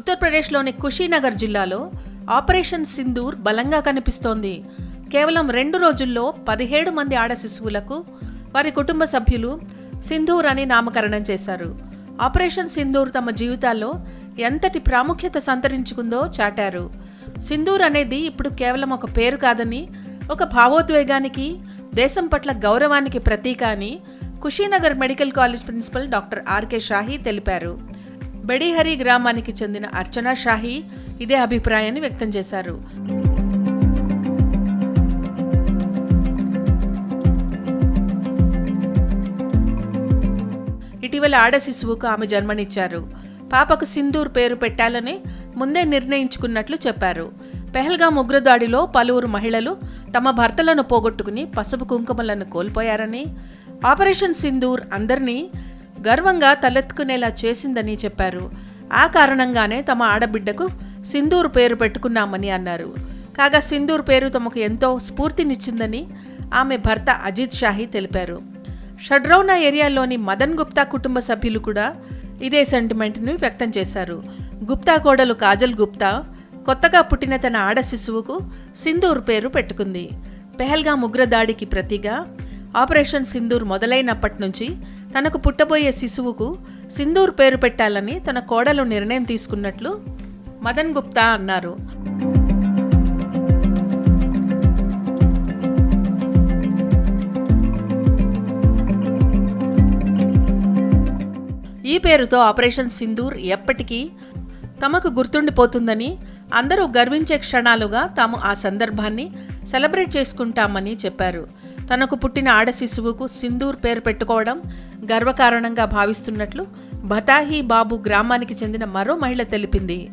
ఉత్తరప్రదేశ్లోని కుషీనగర్ జిల్లాలో ఆపరేషన్ సింధూర్ బలంగా కనిపిస్తోంది. కేవలం రెండు రోజుల్లో పదిహేడు మంది ఆడ శిశువులకు వారి కుటుంబ సభ్యులు సింధూర్ అని నామకరణం చేశారు. ఆపరేషన్ సింధూర్ తమ జీవితాల్లో ఎంతటి ప్రాముఖ్యత సంతరించుకుందో చాటారు. సింధూర్ అనేది ఇప్పుడు కేవలం ఒక పేరు కాదని ఒక భావోద్వేగానికి దేశం పట్ల గౌరవానికి ప్రతీక అని Kushinagar medical college principal doctor R K Shahi తెలిపారు. బెడిహరి గ్రామానికి చెందిన అర్చనా షాహీ ఇదే అభిప్రాయాన్ని వ్యక్తం చేశారు. ఇటీవల ఆడ శిశువుకు ఆమె జన్మనిచ్చారు. పాపకు సింధూర్ పేరు పెట్టాలని ముందే నిర్ణయించుకున్నట్లు చెప్పారు. పెహల్గా ఉగ్రదాడిలో పలువురు మహిళలు తమ భర్తలను పోగొట్టుకుని పసుపు కుంకుమలను కోల్పోయారని ఆపరేషన్ సింధూర్ అందరినీ గర్వంగా తలెత్తుకునేలా చేసిందని చెప్పారు. ఆ కారణంగానే తమ ఆడబిడ్డకు సింధూర్ పేరు పెట్టుకున్నామని అన్నారు. కాగా సింధూర్ పేరు తమకు ఎంతో స్ఫూర్తినిచ్చిందని ఆమె భర్త అజిత్ షాహీ తెలిపారు. షడ్రౌనా ఏరియాలోని మదన్ గుప్తా కుటుంబ సభ్యులు కూడా ఇదే సెంటిమెంట్ని వ్యక్తం చేశారు. గుప్తా కోడలు కాజల్ గుప్తా కొత్తగా పుట్టిన తన ఆడ శిశువుకు సింధూర్ పేరు పెట్టుకుంది. పెహల్గా ఉగ్రదాడికి ప్రతిగా ఆపరేషన్ సింధూర్ మొదలైనప్పటి నుంచి తనకు పుట్టబోయే శిశువుకు సింధూర్ పేరు పెట్టాలని తన కోడలు నిర్ణయం తీసుకున్నట్లు మదన్ గుప్తా అన్నారు. ఈ పేరుతో ఆపరేషన్ సింధూర్ ఎప్పటికీ తమకు గుర్తుండిపోతుందని అందరూ గర్వించే క్షణాలుగా తాము ఆ సందర్భాన్ని సెలబ్రేట్ చేసుకుంటామని చెప్పారు. తనకు పుట్టిన ఆడ శిశువుకు సింధూర్ పేరు పెట్టుకోవడం గర్వకారణంగా భావిస్తున్నట్లు బతాహీ బాబు గ్రామానికి చెందిన మరో మహిళ తెలిపింది.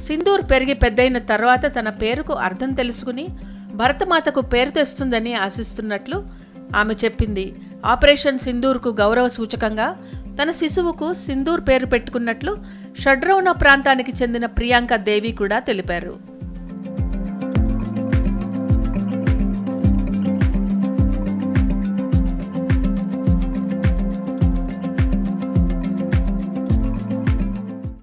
సింధూర్ పెరిగి పెద్దయిన తర్వాత తన పేరుకు అర్థం తెలుసుకుని భరతమాతకు పేరు తెస్తుందని ఆశిస్తున్నట్లు ఆమె చెప్పింది. ఆపరేషన్ సింధూర్కు గౌరవ సూచకంగా తన శిశువుకు సింధూర్ పేరు పెట్టుకున్నట్లు షడ్రౌన ప్రాంతానికి చెందిన ప్రియాంక దేవి కూడా తెలిపారు.